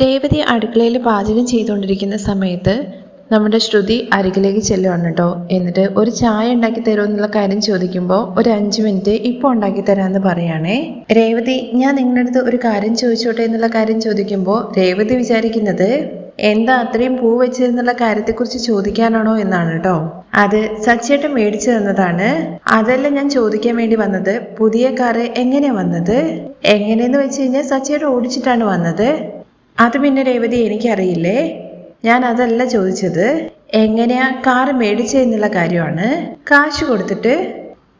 രേവതി അടുക്കളയിൽ പാചകം ചെയ്തുകൊണ്ടിരിക്കുന്ന സമയത്ത് നമ്മുടെ ശ്രുതി അരികിലേക്ക് ചെല്ലുവാണ് കേട്ടോ. എന്നിട്ട് ഒരു ചായ ഉണ്ടാക്കി തരുമോ എന്നുള്ള കാര്യം ചോദിക്കുമ്പോൾ ഒരു അഞ്ച് മിനിറ്റ് ഇപ്പോൾ ഉണ്ടാക്കി തരാമെന്ന് പറയുകയാണേ രേവതി ഞാൻ നിങ്ങളുടെ അടുത്ത് ഒരു കാര്യം ചോദിച്ചോട്ടെ എന്നുള്ള കാര്യം ചോദിക്കുമ്പോൾ രേവതി വിചാരിക്കുന്നത് എന്താ അത്രയും പൂ വെച്ചതെന്നുള്ള കാര്യത്തെക്കുറിച്ച് ചോദിക്കാനാണോ എന്നാണ് കേട്ടോ. അത് സച്ചേട്ടൻ മേടിച്ചു തന്നതാണ്. അതല്ല ഞാൻ ചോദിക്കാൻ വേണ്ടി വന്നത്. പുതിയ കാറ് എങ്ങനെയാ വന്നത്? എങ്ങനെയെന്ന് വെച്ച് കഴിഞ്ഞാൽ സച്ചേട്ടൻ ഓടിച്ചിട്ടാണ് വന്നത്. അത് പിന്നെ രേവതി എനിക്കറിയില്ലേ? ഞാൻ അതല്ല ചോദിച്ചത്. എങ്ങനെയാ കാറ് മേടിച്ചെന്നുള്ള കാര്യമാണ്. കാശ് കൊടുത്തിട്ട്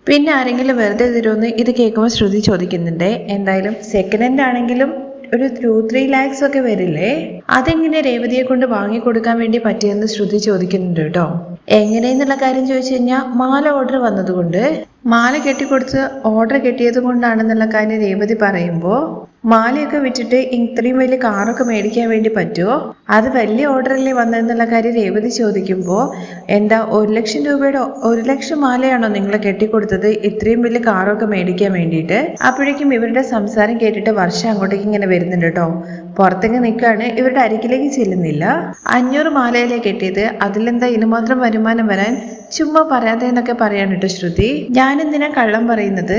പിന്നെ ആരെങ്കിലും വെറുതെ തരുമെന്ന് ഇത് കേൾക്കുമ്പോൾ ശ്രുതി ചോദിക്കുന്നുണ്ട്. എന്തായാലും സെക്കൻഡ് ഹാൻഡ് ആണെങ്കിലും ഒരു ടു ത്രീ ലാക്സ് ഒക്കെ വരില്ലേ? അതെങ്ങനെ രേവതിയെ കൊണ്ട് വാങ്ങിക്കൊടുക്കാൻ വേണ്ടി പറ്റിയെന്ന് ശ്രുതി ചോദിക്കുന്നുണ്ട് കേട്ടോ. എങ്ങനെയെന്നുള്ള കാര്യം ചോദിച്ചു കഴിഞ്ഞാൽ മാല ഓർഡർ വന്നതുകൊണ്ട് മാല കെട്ടിക്കൊടുത്ത് ഓർഡർ കെട്ടിയത് കൊണ്ടാണെന്നുള്ള കാര്യം രേവതി പറയുമ്പോൾ മാലയൊക്കെ വിറ്റിട്ട് ഇത്രയും വലിയ കാറൊക്കെ മേടിക്കാൻ വേണ്ടി പറ്റുമോ അത് വലിയ ഓർഡറല്ലേ വന്നതെന്നുള്ള കാര്യം രേവതി ചോദിക്കുമ്പോൾ എന്താ ഒരു ലക്ഷം രൂപയുടെ ഒരു ലക്ഷം മാലയാണോ നിങ്ങൾ കെട്ടിക്കൊടുത്തത് ഇത്രയും വലിയ കാറൊക്കെ മേടിക്കാൻ വേണ്ടിയിട്ട്? അപ്പോഴേക്കും ഇവരുടെ സംസാരം കേട്ടിട്ട് വർഷം അങ്ങോട്ടേക്ക് ഇങ്ങനെ വരുന്നുണ്ട് കേട്ടോ. പുറത്തേക്ക് നിൽക്കുകയാണ്. ഇവരുടെ അരികിലേക്ക് ചെല്ലുന്നില്ല. അഞ്ഞൂറ് മാലയിലേക്ക് കെട്ടിയത്. അതിലെന്താ ഇനി മാത്രം വരുമാനം വരാൻ? ചുമ്മാ പറയാതെ എന്നൊക്കെ പറയാൻ കേട്ടോ ശ്രുതി. ഞാനെന്തിനാ കള്ളം പറയുന്നത്?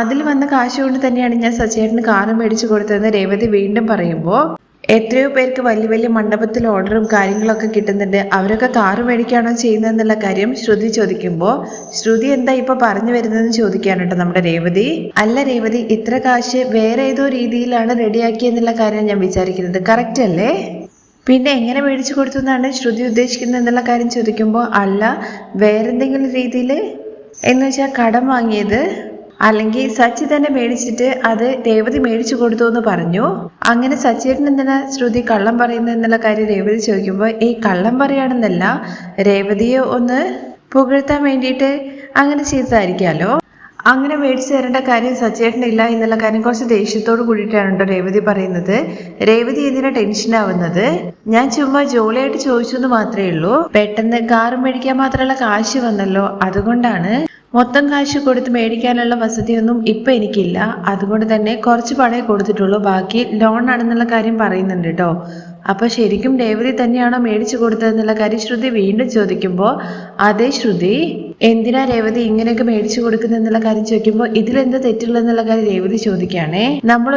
അതിൽ വന്ന കാശ് കൊണ്ട് തന്നെയാണ് ഞാൻ സച്ചേട്ടന് കാറ് മേടിച്ചു കൊടുത്തതെന്ന് രേവതി വീണ്ടും പറയുമ്പോൾ എത്രയോ പേർക്ക് വലിയ വലിയ മണ്ഡപത്തിൽ ഓർഡറും കാര്യങ്ങളൊക്കെ കിട്ടുന്നുണ്ട്. അവരൊക്കെ കാറ് മേടിക്കുകയാണോ ചെയ്യുന്നതെന്നുള്ള കാര്യം ശ്രുതി ചോദിക്കുമ്പോൾ ശ്രുതി എന്താ ഇപ്പൊ പറഞ്ഞു വരുന്നതെന്ന് ചോദിക്കുകയാണ് കേട്ടോ നമ്മുടെ രേവതി. അല്ല രേവതി ഇത്ര കാശ് വേറെ ഏതോ രീതിയിലാണ് റെഡിയാക്കിയെന്നുള്ള കാര്യം ഞാൻ വിചാരിക്കുന്നത്. കറക്റ്റ് അല്ലേ? പിന്നെ എങ്ങനെ മേടിച്ചു കൊടുത്തു എന്നാണ് ശ്രുതി ഉദ്ദേശിക്കുന്നത് എന്നുള്ള കാര്യം ചോദിക്കുമ്പോൾ അല്ല വേറെന്തെങ്കിലും രീതിയിൽ എന്ന് വെച്ചാൽ കടം വാങ്ങിയത് അല്ലെങ്കിൽ സച്ചി തന്നെ മേടിച്ചിട്ട് അത് രേവതി മേടിച്ചു കൊടുത്തു എന്ന് പറഞ്ഞു. അങ്ങനെ സച്ചിയേട്ടൻ എന്തിനാ ശ്രുതി കള്ളം പറയുന്നത് എന്നുള്ള കാര്യം രേവതി ചോദിക്കുമ്പോൾ ഈ കള്ളം പറയുകയാണെന്നല്ല രേവതിയെ ഒന്ന് പുകഴ്ത്താൻ വേണ്ടിയിട്ട് അങ്ങനെ ചെയ്തതായിരിക്കാമല്ലോ അങ്ങനെ മേടിച്ചു തരേണ്ട കാര്യം സച്ചേട്ടനില്ല എന്നുള്ള കാര്യം കുറച്ച് ദേഷ്യത്തോട് കൂടിയിട്ടാണ് കേട്ടോ രേവതി പറയുന്നത്. രേവതി എന്തിനാ ടെൻഷൻ ആവുന്നത്? ഞാൻ ചുമ്മാ ജോളിയായിട്ട് ചോദിച്ചു എന്ന് മാത്രമേ ഉള്ളൂ. പെട്ടെന്ന് കാറ് മേടിക്കാൻ മാത്രമുള്ള കാശ് വന്നല്ലോ. അതുകൊണ്ടാണ് മൊത്തം കാശ് കൊടുത്ത് മേടിക്കാനുള്ള വസതിയൊന്നും ഇപ്പൊ എനിക്കില്ല. അതുകൊണ്ട് തന്നെ കുറച്ച് പണേ കൊടുത്തിട്ടുള്ളൂ. ബാക്കി ലോൺ ആണെന്നുള്ള കാര്യം പറയുന്നുണ്ട് കേട്ടോ. അപ്പൊ ശരിക്കും രേവതി തന്നെയാണോ മേടിച്ചു കൊടുത്തതെന്നുള്ള കാര്യം ശ്രുതി വീണ്ടും ചോദിക്കുമ്പോൾ അതേ ശ്രുതി എന്തിനാ രേവതി ഇങ്ങനെയൊക്കെ മേടിച്ചു കൊടുക്കുന്നതെന്നുള്ള കാര്യം ചോദിക്കുമ്പോൾ ഇതിലെന്താ തെറ്റുള്ളതെന്നുള്ള കാര്യം രേവതി ചോദിക്കുകയാണേ.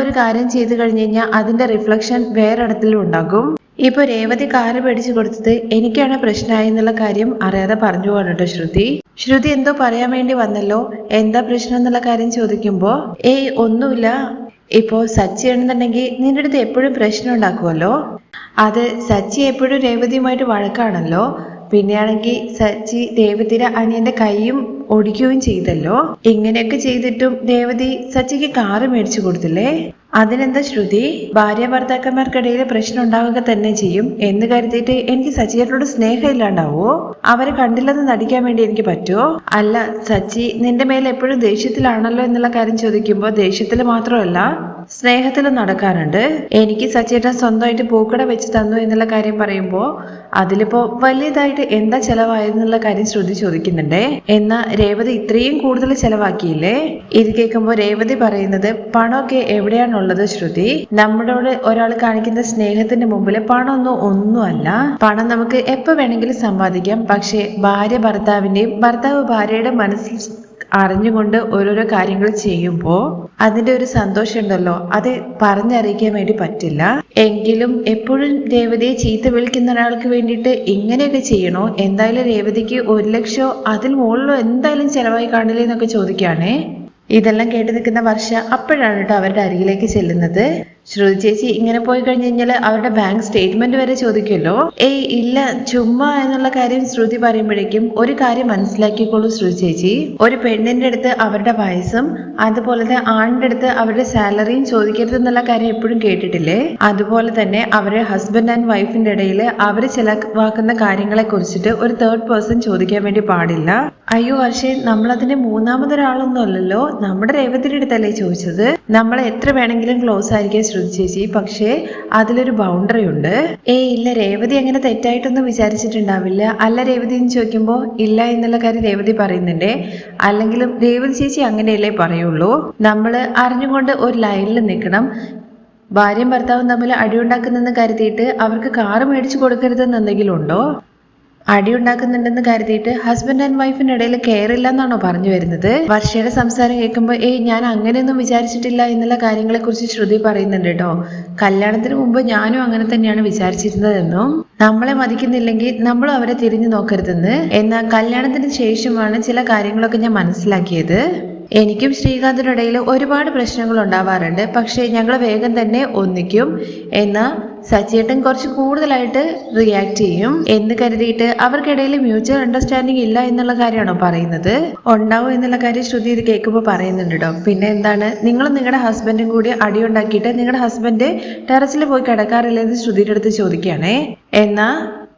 ഒരു കാര്യം ചെയ്തു കഴിഞ്ഞു കഴിഞ്ഞാൽ അതിന്റെ റിഫ്ലക്ഷൻ വേറെടത്തിലും ഉണ്ടാകും. ഇപ്പൊ രേവതി കാറ് മേടിച്ചു കൊടുത്തത് എനിക്കാണ് പ്രശ്നമായി എന്നുള്ള കാര്യം അറിയാതെ പറഞ്ഞു പോകാണ് ശ്രുതി. ശ്രുതി എന്തോ പറയാൻ വേണ്ടി വന്നല്ലോ. എന്താ പ്രശ്നം എന്നുള്ള കാര്യം ചോദിക്കുമ്പോ ഏയ് ഒന്നുമില്ല. ഇപ്പോ സച്ചി ആണെന്നുണ്ടെങ്കിൽ നിന്റെ അടുത്ത് എപ്പോഴും പ്രശ്നം ഉണ്ടാക്കുമല്ലോ അത് സച്ചി എപ്പോഴും രേവതിയുമായിട്ട് വഴക്കാണല്ലോ. പിന്നെയാണെങ്കിൽ സച്ചി ദേവതിര അനിയന്റെ കൈയും ഒടിക്കുകയും ചെയ്തല്ലോ? ഇങ്ങനെയൊക്കെ ചെയ്തിട്ടും ദേവതി സച്ചിക്ക് കാറ് മേടിച്ചു കൊടുത്തില്ലേ? അതിനെന്താ ശ്രുതി? ഭാര്യ ഭർത്താക്കന്മാർക്കിടയിൽ പ്രശ്നം ഉണ്ടാവുക തന്നെ ചെയ്യും. എന്ന് കരുതിയിട്ട് എനിക്ക് സച്ചിയേട്ടനോട് സ്നേഹം ഇല്ലാണ്ടാവോ അവരെ കണ്ടില്ലെന്ന് നടിക്കാൻ വേണ്ടി എനിക്ക് പറ്റുമോ അല്ല സച്ചി നിന്റെ മേലെ എപ്പോഴും ദേഷ്യത്തിലാണല്ലോ എന്നുള്ള കാര്യം ചോദിക്കുമ്പോൾ ദേഷ്യത്തിൽ മാത്രമല്ല സ്നേഹത്തിൽ നടക്കാറുണ്ട് എനിക്ക് സച്ചേട്ടൻ സ്വന്തമായിട്ട് പൂക്കട വെച്ച് തന്നു എന്നുള്ള കാര്യം പറയുമ്പോൾ അതിലിപ്പോ വലിയതായിട്ട് എന്താ ചെലവായെന്നുള്ള കാര്യം ശ്രുതി ചോദിക്കുന്നുണ്ടേ. എന്നാ രേവതി ഇത്രയും കൂടുതൽ ചെലവാക്കിയില്ലേ? ഇത് കേൾക്കുമ്പോൾ രേവതി പറയുന്നത് പണമൊക്കെ എവിടെയാണുള്ളത് ശ്രുതി? നമ്മളോട് ഒരാൾ കാണിക്കുന്ന സ്നേഹത്തിന്റെ മുമ്പിൽ പണമൊന്നും ഒന്നുമല്ല. പണം നമുക്ക് എപ്പോ വേണമെങ്കിലും സമ്പാദിക്കാം. പക്ഷേ ഭാര്യ ഭർത്താവിന്റെയും ഭർത്താവ് ഭാര്യയുടെ മനസ്സിൽ അറിഞ്ഞുകൊണ്ട് ഓരോരോ കാര്യങ്ങൾ ചെയ്യുമ്പോൾ അതിന്റെ ഒരു സന്തോഷം ഉണ്ടല്ലോ അത് പറഞ്ഞറിയിക്കാൻ വേണ്ടി പറ്റില്ല. എങ്കിലും എപ്പോഴും രേവതിയെ ചീത്ത വിളിക്കുന്ന ഒരാൾക്ക് വേണ്ടിയിട്ട് ഇങ്ങനെയൊക്കെ ചെയ്യണോ? എന്തായാലും രേവതിക്ക് ഒരു ലക്ഷമോ അതിൽ മുകളിലോ എന്തായാലും ചെലവായി കാണില്ലേ എന്നൊക്കെ ചോദിക്കുകയാണേ. ഇതെല്ലാം കേട്ട് നിൽക്കുന്ന വർഷ അപ്പോഴാണ് കേട്ടോ അവരുടെ അരികിലേക്ക് ചെല്ലുന്നത്. ശ്രുതി ചേച്ചി ഇങ്ങനെ പോയി കഴിഞ്ഞു കഴിഞ്ഞാൽ അവരുടെ ബാങ്ക് സ്റ്റേറ്റ്മെന്റ് വരെ ചോദിക്കുമല്ലോ? ഏയ് ഇല്ല ചുമ്മാ എന്നുള്ള കാര്യം ശ്രുതി പറയുമ്പോഴേക്കും ഒരു കാര്യം മനസ്സിലാക്കിക്കോളൂ ശ്രുതി ചേച്ചി. ഒരു പെണ്ണിന്റെ അടുത്ത് അവരുടെ വയസ്സും അതുപോലെ തന്നെ ആണിന്റെ അടുത്ത് അവരുടെ സാലറിയും ചോദിക്കരുത് എന്നുള്ള കാര്യം എപ്പോഴും കേട്ടിട്ടില്ലേ? അതുപോലെ തന്നെ അവരുടെ ഹസ്ബൻഡ് ആൻഡ് വൈഫിന്റെ ഇടയിൽ അവർ ചിലവാക്കുന്ന കാര്യങ്ങളെ കുറിച്ചിട്ട് ഒരു തേർഡ് പേഴ്സൺ ചോദിക്കാൻ വേണ്ടി പാടില്ല. അയ്യോ പക്ഷേ നമ്മളതിന്റെ മൂന്നാമതൊരാളൊന്നും അല്ലല്ലോ. നമ്മുടെ രേവതിയുടെ അടുത്തല്ലേ ചോദിച്ചത്? നമ്മളെ എത്ര വേണമെങ്കിലും ക്ലോസ് ആയിരിക്കാൻ ശ്രുതി ചേച്ചി. പക്ഷേ അതിലൊരു ബൗണ്ടറി ഉണ്ട്. ഏയ് ഇല്ല രേവതി അങ്ങനെ തെറ്റായിട്ടൊന്നും വിചാരിച്ചിട്ടുണ്ടാവില്ല. അല്ല രേവതി എന്ന് ചോദിക്കുമ്പോൾ ഇല്ല എന്നുള്ള കാര്യം രേവതി പറയുന്നുണ്ടേ. അല്ലെങ്കിലും രേവതി ചേച്ചി അങ്ങനെയല്ലേ പറയുള്ളൂ? നമ്മൾ അറിഞ്ഞുകൊണ്ട് ഒരു ലൈനിൽ നിൽക്കണം. ഭാര്യയും ഭർത്താവും തമ്മിൽ അടിയുണ്ടാക്കുന്നെന്ന് കരുതിയിട്ട് അവർക്ക് കാറ് മേടിച്ചു കൊടുക്കരുതെന്നെന്തെങ്കിലും ഉണ്ടോ? അടിയുണ്ടാക്കുന്നുണ്ടെന്ന് കരുതിയിട്ട് ഹസ്ബൻഡ് ആൻഡ് വൈഫിന്റെ ഇടയിൽ കെയർ ഇല്ല എന്നാണോ പറഞ്ഞു വരുന്നത്? വർഷയുടെ സംസാരം കേൾക്കുമ്പോൾ ഏയ് ഞാൻ അങ്ങനെയൊന്നും വിചാരിച്ചിട്ടില്ല എന്നുള്ള കാര്യങ്ങളെ കുറിച്ച് ശ്രുതി പറയുന്നുണ്ട് കേട്ടോ. കല്യാണത്തിന് മുമ്പ് ഞാനും അങ്ങനെ തന്നെയാണ് വിചാരിച്ചിരുന്നതെന്നും നമ്മളെ മതിക്കുന്നില്ലെങ്കിൽ നമ്മളും അവരെ തിരിഞ്ഞു നോക്കരുതെന്ന്. എന്നാൽ കല്യാണത്തിന് ശേഷമാണ് ചില കാര്യങ്ങളൊക്കെ ഞാൻ മനസ്സിലാക്കിയത്. എനിക്കും ശ്രീകാന്തിനിടയിൽ ഒരുപാട് പ്രശ്നങ്ങൾ ഉണ്ടാവാറുണ്ട്. പക്ഷേ ഞങ്ങൾ വേഗം തന്നെ ഒന്നിക്കും. എന്നാൽ സച്ചേട്ടൻ കുറച്ച് കൂടുതലായിട്ട് റിയാക്ട് ചെയ്യും. എന്ന് കരുതിയിട്ട് അവർക്കിടയിൽ മ്യൂച്വൽ അണ്ടർസ്റ്റാൻഡിങ് ഇല്ല എന്നുള്ള കാര്യമാണോ പറയുന്നത്? ഉണ്ടാവും എന്നുള്ള കാര്യം ശ്രുതി ഇത് കേൾക്കുമ്പോൾ പറയുന്നുണ്ട് കേട്ടോ പിന്നെ എന്താണ്? നിങ്ങളും നിങ്ങളുടെ ഹസ്ബൻഡും കൂടി അടിയുണ്ടാക്കിയിട്ട് നിങ്ങളുടെ ഹസ്ബൻഡ് ടെറസിൽ പോയി കിടക്കാറില്ലെന്ന് ശ്രുതിയുടെ അടുത്ത് ചോദിക്കുകയാണേ. എന്നാ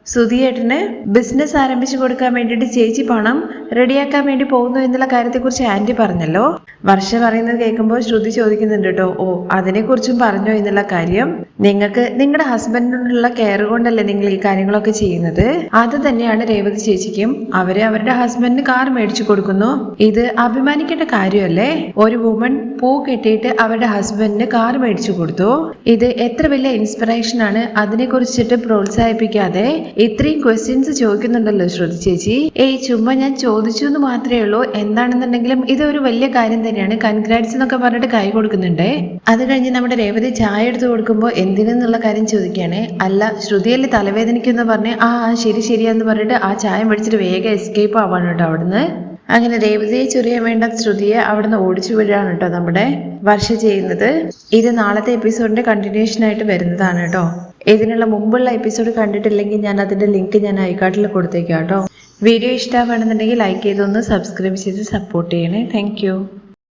സുധിയേട്ടന് ബിസിനസ് ആരംഭിച്ചു കൊടുക്കാൻ വേണ്ടിയിട്ട് ചേച്ചി പണം റെഡിയാക്കാൻ വേണ്ടി പോകുന്നു എന്നുള്ള കാര്യത്തെക്കുറിച്ച് ആന്റി പറഞ്ഞല്ലോ. വർഷ പറയുന്നത് കേൾക്കുമ്പോൾ ശ്രുതി ചോദിക്കുന്നുണ്ട് കേട്ടോ. ഓ അതിനെക്കുറിച്ചും പറഞ്ഞോ എന്നുള്ള കാര്യം. നിങ്ങൾക്ക് നിങ്ങളുടെ ഹസ്ബൻഡിനുള്ള കെയർ കൊണ്ടല്ലേ നിങ്ങൾ ഈ കാര്യങ്ങളൊക്കെ ചെയ്യുന്നത്? അത് തന്നെയാണ് രേവതി ചേച്ചിക്കും. അവർ അവരുടെ ഹസ്ബൻഡിന് കാർ മേടിച്ചു കൊടുക്കുന്നു. ഇത് അഭിമാനിക്കേണ്ട കാര്യമല്ലേ? ഒരു വുമൺ പൂ കെട്ടിയിട്ട് അവരുടെ ഹസ്ബൻഡിന് കാർ മേടിച്ചു കൊടുത്തു. ഇത് എത്ര വലിയ ഇൻസ്പിറേഷൻ ആണ്. അതിനെ കുറിച്ചിട്ട് പ്രോത്സാഹിപ്പിക്കാതെ ഇത്രയും ക്വസ്റ്റ്യൻസ് ചോദിക്കുന്നുണ്ടല്ലോ ശ്രുതി ചേച്ചി. ഏയ് ചുമ്മാ ഞാൻ ചോദിച്ചു എന്ന് മാത്രമേ ഉള്ളൂ. എന്താണെന്നുണ്ടെങ്കിലും ഇത് ഒരു വലിയ കാര്യം തന്നെയാണ്. കൺഗ്രാറ്റ്സ് എന്നൊക്കെ പറഞ്ഞിട്ട് കൈ കൊടുക്കുന്നുണ്ട്. അത് കഴിഞ്ഞ് നമ്മുടെ രേവതി ചായ എടുത്തു കൊടുക്കുമ്പോൾ എന്തിനെന്നുള്ള കാര്യം ചോദിക്കുകയാണ്. അല്ല ശ്രുതിയല്ലേ തലവേദനയ്ക്കെന്ന് പറഞ്ഞ് ആ ശരി ശരിയാന്ന് പറഞ്ഞിട്ട് ആ ചായ മേടിച്ചിട്ട് വേഗം എസ്കേപ്പ് ആവാണ് കേട്ടോ അവിടുന്ന്. അങ്ങനെ രേവതിയെ ചൊറിയാൻ വേണ്ട ശ്രുതിയെ അവിടുന്ന് ഓടിച്ചു വിടുകയാണ് കേട്ടോ നമ്മുടെ വർഷ ചെയ്യുന്നത്. ഇത് നാളത്തെ എപ്പിസോഡിന്റെ കണ്ടിന്യൂഷൻ ആയിട്ട് വരുന്നതാണ് കേട്ടോ. ഇതിനുള്ള മുമ്പുള്ള എപ്പിസോഡ് കണ്ടിട്ടില്ലെങ്കിൽ ഞാൻ അതിന്റെ ലിങ്ക് ഞാൻ ഐക്കാട്ടിൽ കൊടുത്തേക്കാം കേട്ടോ. വീഡിയോ ഇഷ്ടമാണെന്നുണ്ടെങ്കിൽ ലൈക്ക് ചെയ്തൊന്ന് സബ്സ്ക്രൈബ് ചെയ്ത് സപ്പോർട്ട് ചെയ്യണേ. താങ്ക്